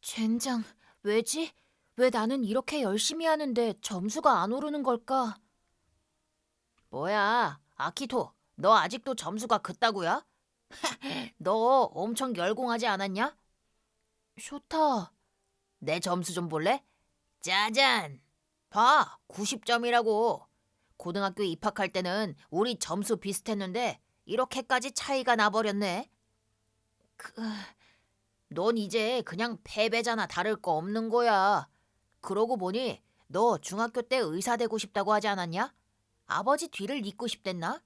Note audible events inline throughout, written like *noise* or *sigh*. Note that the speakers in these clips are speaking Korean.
젠장, 왜지? 왜 나는 이렇게 열심히 하는데 점수가 안 오르는 걸까? 뭐야, 아키토, 너 아직도 점수가 그따구야? *laughs* 너 엄청 열공하지 않았냐? 쇼타, 내 점수 좀 볼래? 짜잔! 봐, 90점이라고. 고등학교 입학할 때는 우리 점수 비슷했는데 이렇게까지 차이가 나버렸네. 그, 넌 이제 그냥 패배잖아. 다를 거 없는 거야. 그러고 보니 너 중학교 때 의사 되고 싶다고 하지 않았냐? 아버지 뒤를 잇고 싶댔나?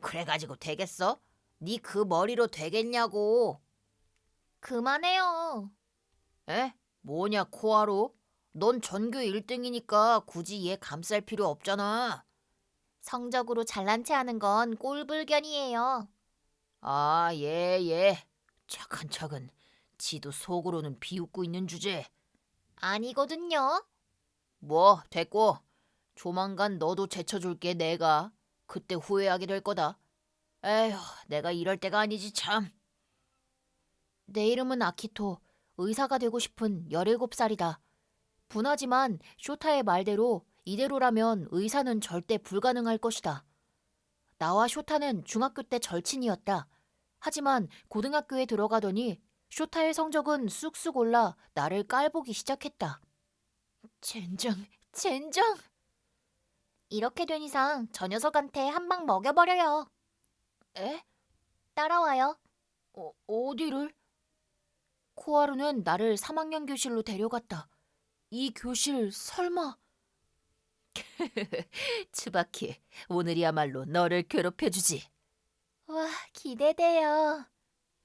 그래가지고 되겠어? 네 그 머리로 되겠냐고. 그만해요. 에? 뭐냐 코하루? 넌 전교 1등이니까 굳이 얘 감쌀 필요 없잖아. 성적으로 잘난 체 하는 건 꼴불견이에요. 아, 예, 예. 착한 척은 지도 속으로는 비웃고 있는 주제. 아니거든요. 뭐, 됐고. 조만간 너도 제쳐줄게, 내가. 그때 후회하게 될 거다. 에휴, 내가 이럴 때가 아니지, 참. 내 이름은 아키토. 의사가 되고 싶은 17살이다. 분하지만 쇼타의 말대로 이대로라면 의사는 절대 불가능할 것이다. 나와 쇼타는 중학교 때 절친이었다. 하지만 고등학교에 들어가더니 쇼타의 성적은 쑥쑥 올라 나를 깔보기 시작했다. 젠장, 젠장! 이렇게 된 이상 저 녀석한테 한 방 먹여버려요. 에? 따라와요. 어, 어디를? 코하루는 나를 3학년 교실로 데려갔다. 이 교실 설마... *laughs* 츠바키, 오늘이야말로 너를 괴롭혀주지. 와, 기대돼요.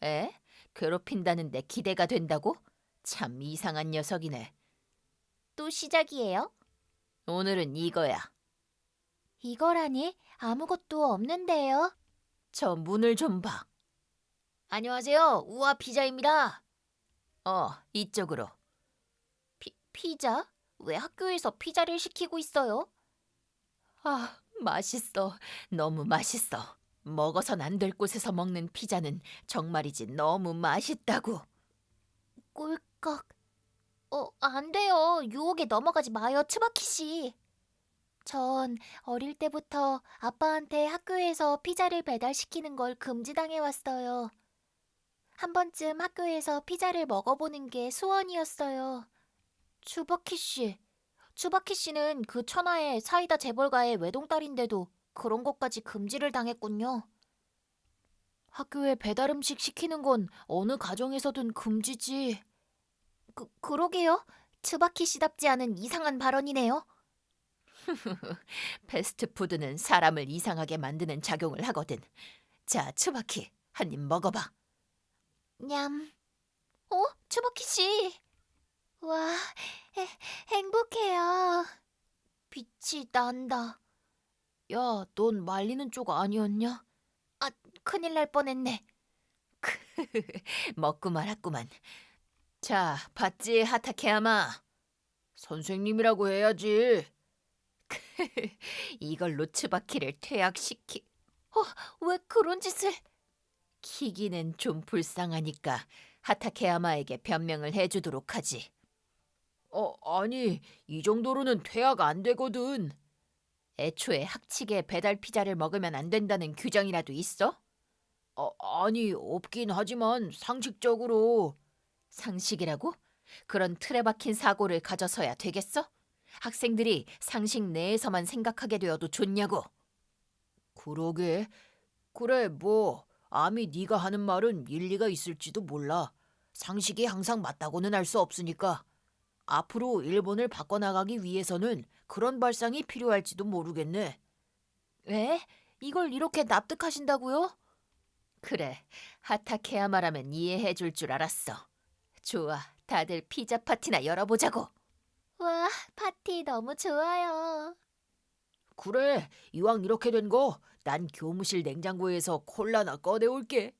에? 괴롭힌다는데 기대가 된다고? 참 이상한 녀석이네. 또 시작이에요? 오늘은 이거야. 이거라니? 아무것도 없는데요. 저 문을 좀 봐. 안녕하세요. 우아 피자입니다. 어, 이쪽으로. 피, 피자? 왜 학교에서 피자를 시키고 있어요? 아, 맛있어. 너무 맛있어. 먹어선 안 될 곳에서 먹는 피자는 정말이지 너무 맛있다고. 꿀꺽. 어, 안 돼요. 유혹에 넘어가지 마요, 츠바키 씨. 전 어릴 때부터 아빠한테 학교에서 피자를 배달시키는 걸 금지당해 왔어요. 한 번쯤 학교에서 피자를 먹어보는 게 소원이었어요. 추바키 씨. 추바키 씨는 그 천하의 사이다 재벌가의 외동딸인데도 그런 것까지 금지를 당했군요. 학교에 배달 음식 시키는 건 어느 가정에서든 금지지. 그, 그러게요. 추바키 씨답지 않은 이상한 발언이네요. *laughs* 패스트푸드는 사람을 이상하게 만드는 작용을 하거든. 자, 추바키, 한 입 먹어봐. 냠. 어? 추바키 씨. 와, 해, 행복해요. 빛이 난다. 야, 넌 말리는 쪽 아니었냐? 아, 큰일 날 뻔했네. *laughs* 먹고 말았구만. 자, 봤지, 하타케야마. 선생님이라고 해야지. *laughs* 이걸 로 츠바키를 퇴학시키. 어, 왜 그런 짓을? 키기는 좀 불쌍하니까 하타케야마에게 변명을 해주도록 하지. 어, 아니, 이 정도로는 퇴학 안 되거든. 애초에 학칙에 배달 피자를 먹으면 안 된다는 규정이라도 있어? 어, 아니, 없긴 하지만 상식적으로. 상식이라고? 그런 틀에 박힌 사고를 가져서야 되겠어? 학생들이 상식 내에서만 생각하게 되어도 좋냐고. 그러게. 그래, 뭐 암이 네가 하는 말은 일리가 있을지도 몰라. 상식이 항상 맞다고는 할 수 없으니까. 앞으로 일본을 바꿔나가기 위해서는 그런 발상이 필요할지도 모르겠네. 왜? 이걸 이렇게 납득하신다고요? 그래, 하타케야마라면 이해해 줄 줄 알았어. 좋아, 다들 피자 파티나 열어보자고. 와, 파티 너무 좋아요. 그래, 이왕 이렇게 된 거 난 교무실 냉장고에서 콜라나 꺼내올게.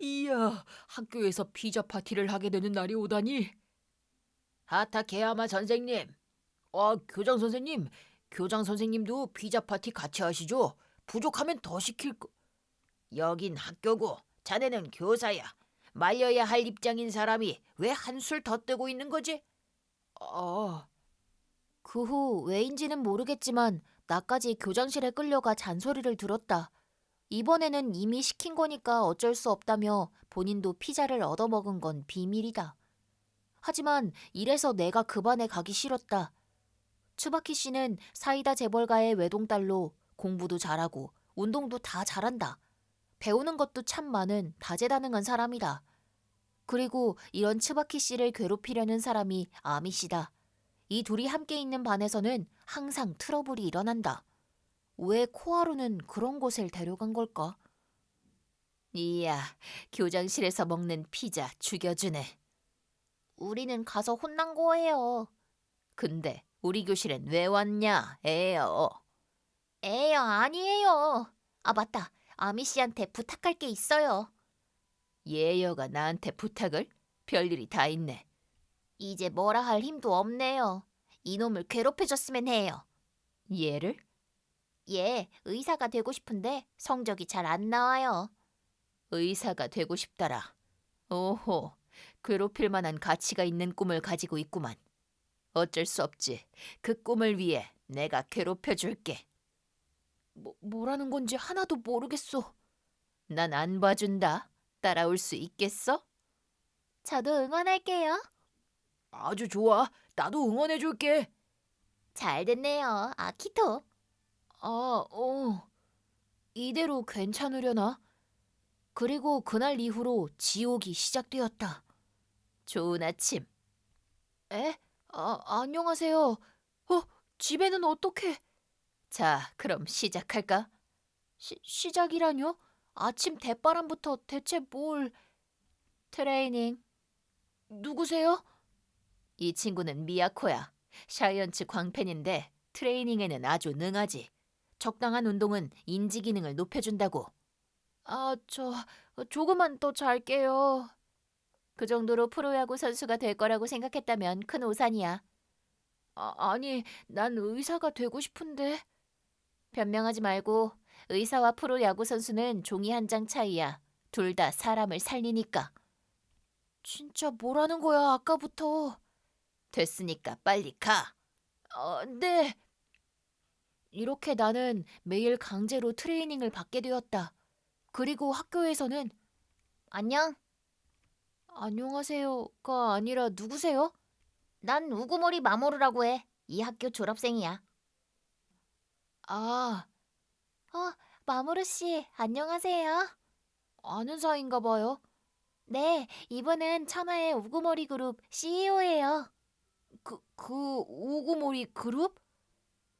이야, 학교에서 피자 파티를 하게 되는 날이 오다니. 하타케야마 선생님. 아, 교장 선생님. 교장 선생님도 피자 파티 같이 하시죠? 부족하면 더 시킬 거. 여긴 학교고 자네는 교사야. 말려야 할 입장인 사람이 왜 한술 더 뜨고 있는 거지? 어. 그 후 왜인지는 모르겠지만 나까지 교장실에 끌려가 잔소리를 들었다. 이번에는 이미 시킨 거니까 어쩔 수 없다며 본인도 피자를 얻어먹은 건 비밀이다. 하지만 이래서 내가 그 반에 가기 싫었다. 추바키 씨는 사이다 재벌가의 외동딸로 공부도 잘하고 운동도 다 잘한다. 배우는 것도 참 많은 다재다능한 사람이다. 그리고 이런 츠바키 씨를 괴롭히려는 사람이 아미 씨다. 이 둘이 함께 있는 반에서는 항상 트러블이 일어난다. 왜 코하루는 그런 곳을 데려간 걸까? 이야, 교장실에서 먹는 피자 죽여주네. 우리는 가서 혼난 거예요. 근데 우리 교실엔 왜 왔냐, 에요. 에요, 아니에요. 아, 맞다. 아미 씨한테 부탁할 게 있어요. 예여가 나한테 부탁을? 별일이 다 있네. 이제 뭐라 할 힘도 없네요. 이놈을 괴롭혀줬으면 해요. 얘를? 예, 의사가 되고 싶은데 성적이 잘 안 나와요. 의사가 되고 싶다라. 오호, 괴롭힐 만한 가치가 있는 꿈을 가지고 있구만. 어쩔 수 없지. 그 꿈을 위해 내가 괴롭혀 줄게. 뭐, 뭐라는 건지 하나도 모르겠어. 난 안 봐준다. 따라올 수 있겠어? 저도 응원할게요. 아주 좋아. 나도 응원해 줄게. 잘 됐네요, 아키토. 아, 어. 이대로 괜찮으려나? 그리고 그날 이후로 지옥이 시작되었다. 좋은 아침. 에? 아, 안녕하세요. 어, 집에는 어떻게? 자, 그럼 시작할까? 시, 시작이라뇨? 아침 대바람부터 대체 뭘... 트레이닝. 누구세요? 이 친구는 미야코야. 샤이언츠 광팬인데 트레이닝에는 아주 능하지. 적당한 운동은 인지 기능을 높여준다고. 아, 저 조금만 더 잘게요. 그 정도로 프로야구 선수가 될 거라고 생각했다면 큰 오산이야. 아, 아니, 난 의사가 되고 싶은데. 변명하지 말고 의사와 프로야구 선수는 종이 한 장 차이야. 둘 다 사람을 살리니까. 진짜 뭐라는 거야, 아까부터. 됐으니까 빨리 가. 어, 네. 이렇게 나는 매일 강제로 트레이닝을 받게 되었다. 그리고 학교에서는 안녕. 안녕하세요가 아니라 누구세요? 난 우구모리 마모루라고 해. 이 학교 졸업생이야. 아, 어, 마모루 씨, 안녕하세요. 아는 사이인가 봐요. 네, 이분은 천하의 우구모리 그룹 CEO예요. 그, 그 우구모리 그룹?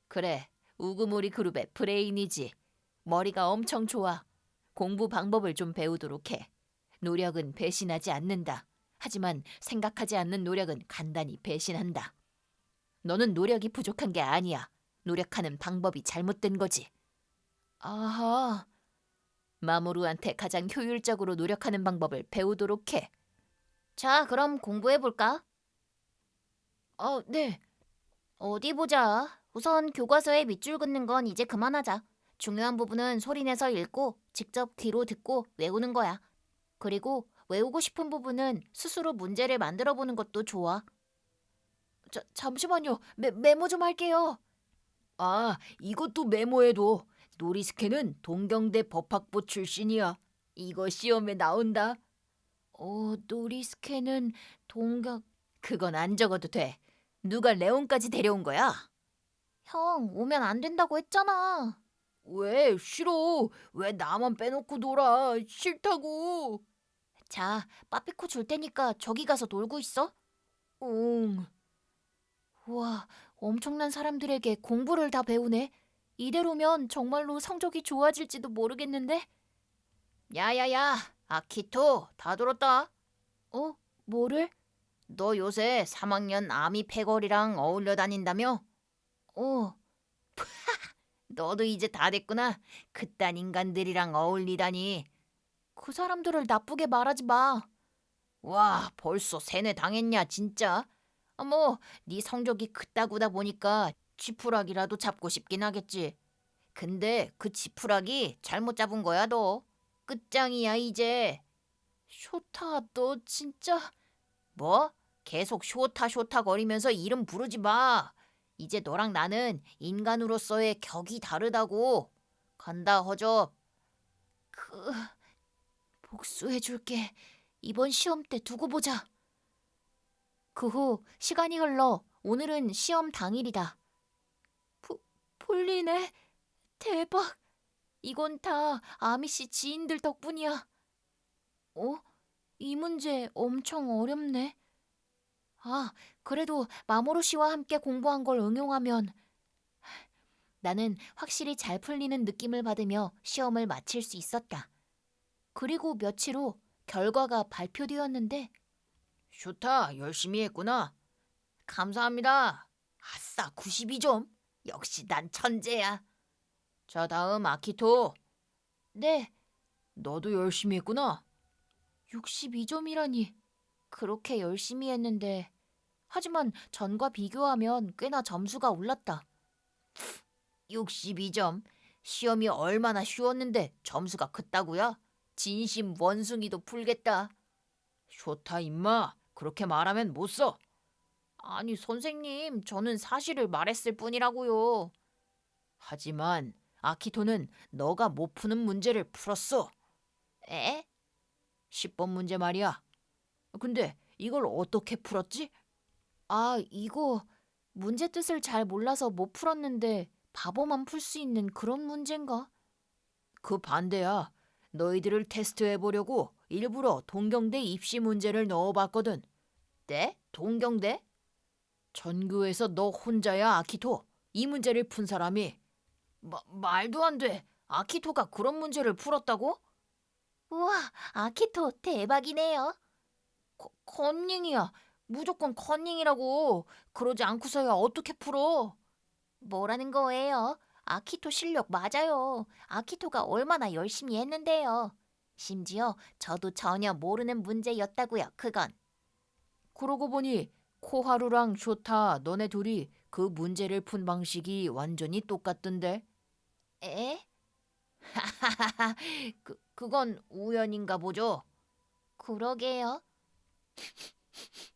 그래, 우구모리 그룹의 브레인이지. 머리가 엄청 좋아. 공부 방법을 좀 배우도록 해. 노력은 배신하지 않는다. 하지만 생각하지 않는 노력은 간단히 배신한다. 너는 노력이 부족한 게 아니야. 노력하는 방법이 잘못된 거지. 아하. 마모루한테 가장 효율적으로 노력하는 방법을 배우도록 해. 자, 그럼 공부해 볼까? 어, 네. 어디 보자. 우선 교과서에 밑줄 긋는 건 이제 그만하자. 중요한 부분은 소리 내서 읽고 직접 귀로 듣고 외우는 거야. 그리고 외우고 싶은 부분은 스스로 문제를 만들어 보는 것도 좋아. 자, 잠시만요. 메, 메모 좀 할게요. 아, 이것도 메모해둬. 노리스케는 동경대 법학부 출신이야. 이거 시험에 나온다. 어, 노리스케는 동경... 그건 안 적어도 돼. 누가 레온까지 데려온 거야? 형, 오면 안 된다고 했잖아. 왜? 싫어. 왜 나만 빼놓고 놀아? 싫다고. 자, 빠삐코 줄 테니까 저기 가서 놀고 있어. 응. 우와, 엄청난 사람들에게 공부를 다 배우네. 이대로면 정말로 성적이 좋아질지도 모르겠는데. 야야야, 아키토, 다 들었다. 어? 뭐를? 너 요새 3학년 아미 패거리랑 어울려 다닌다며? 어. *laughs* 너도 이제 다 됐구나. 그딴 인간들이랑 어울리다니. 그 사람들을 나쁘게 말하지 마. 와, 벌써 세뇌 당했냐, 진짜. 아, 뭐, 네 성적이 그따구다 보니까 지푸라기라도 잡고 싶긴 하겠지. 근데 그 지푸라기 잘못 잡은 거야, 너. 끝장이야, 이제. 쇼타, 너 진짜 뭐? 계속 쇼타 쇼타 거리면서 이름 부르지 마. 이제 너랑 나는 인간으로서의 격이 다르다고. 간다, 허접. 그 복수해 줄게. 이번 시험 때 두고 보자. 그 후 시간이 흘러 오늘은 시험 당일이다. 폴- 폴리네 대박. 이건 다 아미 씨 지인들 덕분이야. 어? 이 문제 엄청 어렵네. 아, 그래도 마모루 씨와 함께 공부한 걸 응용하면 나는 확실히 잘 풀리는 느낌을 받으며 시험을 마칠 수 있었다. 그리고 며칠 후 결과가 발표되었는데 좋다, 열심히 했구나. 감사합니다. 아싸, 92점. 역시 난 천재야. 자, 다음 아키토. 네. 너도 열심히 했구나. 62점이라니. 그렇게 열심히 했는데. 하지만 전과 비교하면 꽤나 점수가 올랐다. 62점. 시험이 얼마나 쉬웠는데 점수가 크다고요? 진심 원숭이도 풀겠다. 좋다 임마. 그렇게 말하면 못 써. 아니 선생님, 저는 사실을 말했을 뿐이라고요. 하지만 아키토는 너가 못 푸는 문제를 풀었어. 에? 10번 문제 말이야. 근데 이걸 어떻게 풀었지? 아, 이거 문제 뜻을 잘 몰라서 못 풀었는데 바보만 풀 수 있는 그런 문제인가? 그 반대야. 너희들을 테스트해 보려고 일부러 동경대 입시 문제를 넣어봤거든. 네? 동경대? 전교에서 너 혼자야, 아키토. 이 문제를 푼 사람이. 마, 말도 안 돼. 아키토가 그런 문제를 풀었다고? 우와, 아키토 대박이네요. 커, 컨닝이야. 무조건 컨닝이라고. 그러지 않고서야 어떻게 풀어? 뭐라는 거예요? 아키토 실력 맞아요. 아키토가 얼마나 열심히 했는데요. 심지어 저도 전혀 모르는 문제였다고요. 그건. 그러고 보니 코하루랑 쇼타 너네 둘이 그 문제를 푼 방식이 완전히 똑같던데. 에? 하하하하. *laughs* 그 그건 우연인가 보죠. 그러게요. *laughs*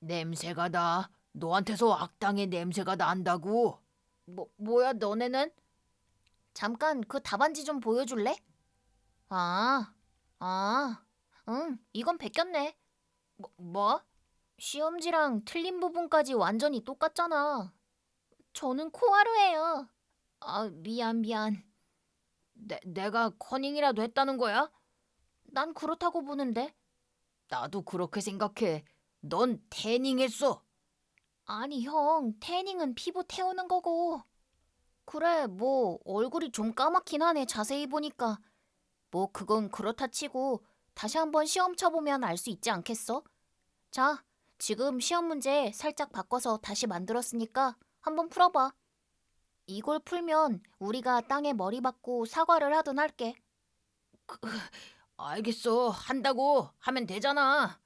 냄새가 나. 너한테서 악당의 냄새가 난다고. 뭐 뭐야 너네는? 잠깐 그 답안지 좀 보여줄래? 아, 아, 응, 이건 베꼈네. 뭐, 뭐? 시험지랑 틀린 부분까지 완전히 똑같잖아. 저는 코하루예요. 아, 미안, 미안. 내, 내가 커닝이라도 했다는 거야? 난 그렇다고 보는데. 나도 그렇게 생각해. 넌 태닝했어. 아니, 형, 태닝은 피부 태우는 거고. 그래, 뭐 얼굴이 좀 까맣긴 하네. 자세히 보니까. 뭐 그건 그렇다 치고 다시 한번 시험 쳐보면 알 수 있지 않겠어? 자, 지금 시험 문제 살짝 바꿔서 다시 만들었으니까 한번 풀어봐. 이걸 풀면 우리가 땅에 머리 박고 사과를 하든 할게. 그, 알겠어. 한다고 하면 되잖아.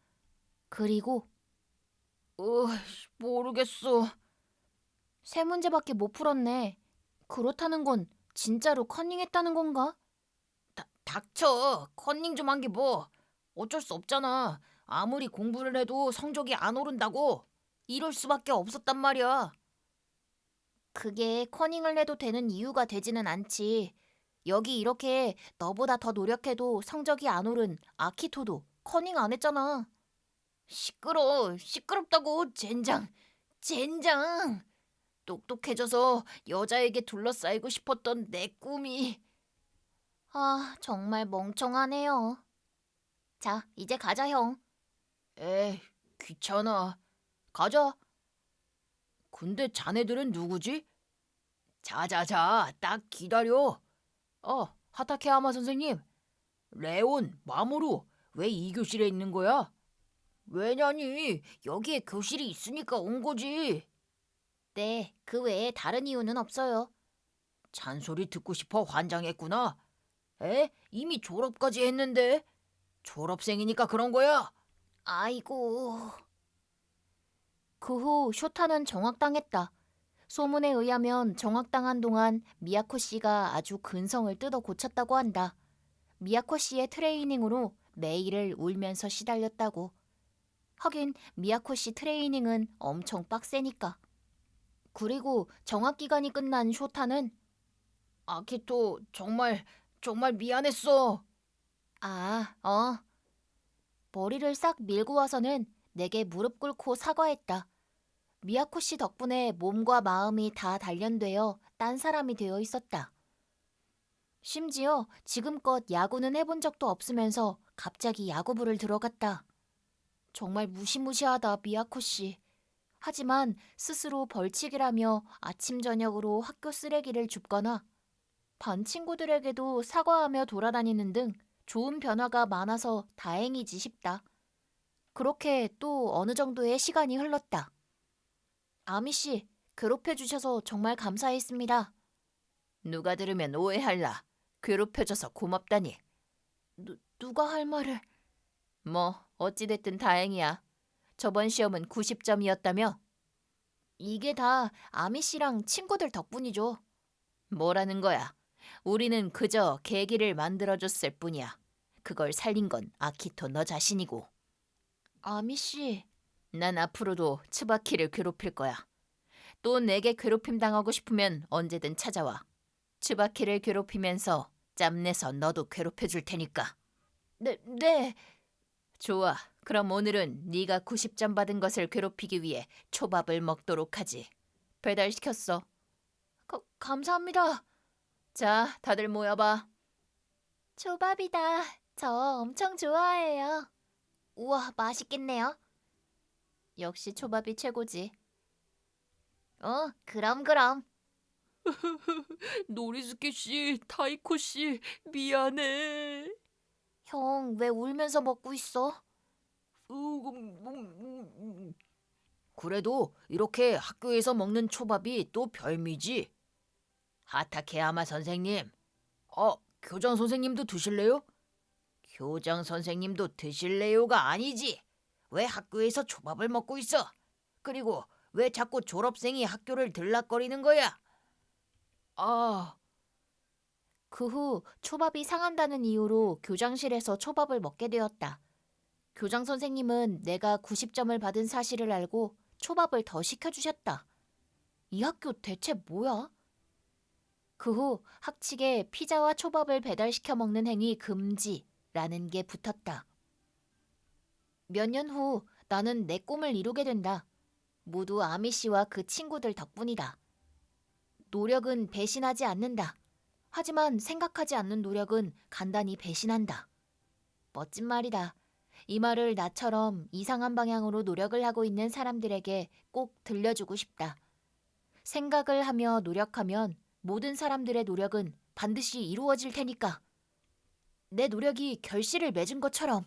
그리고 어, 모르겠어. 세 문제밖에 못 풀었네. 그렇다는 건 진짜로 컨닝했다는 건가? 다, 닥쳐. 컨닝 좀 한 게 뭐. 어쩔 수 없잖아. 아무리 공부를 해도 성적이 안 오른다고. 이럴 수밖에 없었단 말이야. 그게 커닝을 해도 되는 이유가 되지는 않지. 여기 이렇게 너보다 더 노력해도 성적이 안 오른 아키토도 커닝 안 했잖아. 시끄러, 시끄럽다고 젠장, 젠장. 똑똑해져서 여자에게 둘러싸이고 싶었던 내 꿈이. 아, 정말 멍청하네요. 자, 이제 가자, 형. 에이, 귀찮아. 가자. 근데 자네들은 누구지? 자자자, 딱 기다려. 어, 하타케아마 선생님. 레온, 마모루, 왜 이 교실에 있는 거야? 왜냐니, 여기에 교실이 있으니까 온 거지. 네, 그 외에 다른 이유는 없어요. 잔소리 듣고 싶어 환장했구나. 에? 이미 졸업까지 했는데? 졸업생이니까 그런 거야? 아이고. 그 후 쇼타는 정확당했다. 소문에 의하면 정확당한 동안 미야코 씨가 아주 근성을 뜯어 고쳤다고 한다. 미야코 씨의 트레이닝으로 매일을 울면서 시달렸다고. 하긴 미야코 씨 트레이닝은 엄청 빡세니까. 그리고 정학 기간이 끝난 쇼타는 아키토 정말 정말 미안했어. 아, 어. 머리를 싹 밀고 와서는 내게 무릎 꿇고 사과했다. 미야코 씨 덕분에 몸과 마음이 다 단련되어 딴 사람이 되어 있었다. 심지어 지금껏 야구는 해본 적도 없으면서 갑자기 야구부를 들어갔다. 정말 무시무시하다, 미야코 씨. 하지만 스스로 벌칙이라며 아침 저녁으로 학교 쓰레기를 줍거나 반 친구들에게도 사과하며 돌아다니는 등 좋은 변화가 많아서 다행이지 싶다. 그렇게 또 어느 정도의 시간이 흘렀다. 아미 씨, 괴롭혀 주셔서 정말 감사했습니다. 누가 들으면 오해할라. 괴롭혀줘서 고맙다니. 누, 누가 할 말을? 뭐 어찌됐든 다행이야. 저번 시험은 90점이었다며? 이게 다 아미 씨랑 친구들 덕분이죠. 뭐라는 거야? 우리는 그저 계기를 만들어줬을 뿐이야. 그걸 살린 건 아키토 너 자신이고. 아미 씨. 난 앞으로도 츠바키를 괴롭힐 거야. 또 내게 괴롭힘 당하고 싶으면 언제든 찾아와. 츠바키를 괴롭히면서 짬내서 너도 괴롭혀 줄 테니까. 네, 네. 좋아. 그럼 오늘은 네가 90점 받은 것을 괴롭히기 위해 초밥을 먹도록 하지. 배달시켰어. 가, 감사합니다. 자, 다들 모여봐. 초밥이다. 저 엄청 좋아해요. 우와, 맛있겠네요. 역시 초밥이 최고지. 어, 그럼 그럼. *laughs* 노리스케 씨, 타이코 씨, 미안해. 형, 왜 울면서 먹고 있어? 음, 음, 음. 그래도 이렇게 학교에서 먹는 초밥이 또 별미지. 하타케야마 선생님. 어, 교장 선생님도 드실래요? 교장 선생님도 드실래요가 아니지. 왜 학교에서 초밥을 먹고 있어? 그리고 왜 자꾸 졸업생이 학교를 들락거리는 거야? 아. 그 후 초밥이 상한다는 이유로 교장실에서 초밥을 먹게 되었다. 교장 선생님은 내가 90점을 받은 사실을 알고 초밥을 더 시켜주셨다. 이 학교 대체 뭐야? 그 후 학칙에 피자와 초밥을 배달시켜 먹는 행위 금지라는 게 붙었다. 몇 년 후 나는 내 꿈을 이루게 된다. 모두 아미 씨와 그 친구들 덕분이다. 노력은 배신하지 않는다. 하지만 생각하지 않는 노력은 간단히 배신한다. 멋진 말이다. 이 말을 나처럼 이상한 방향으로 노력을 하고 있는 사람들에게 꼭 들려주고 싶다. 생각을 하며 노력하면 모든 사람들의 노력은 반드시 이루어질 테니까. 내 노력이 결실을 맺은 것처럼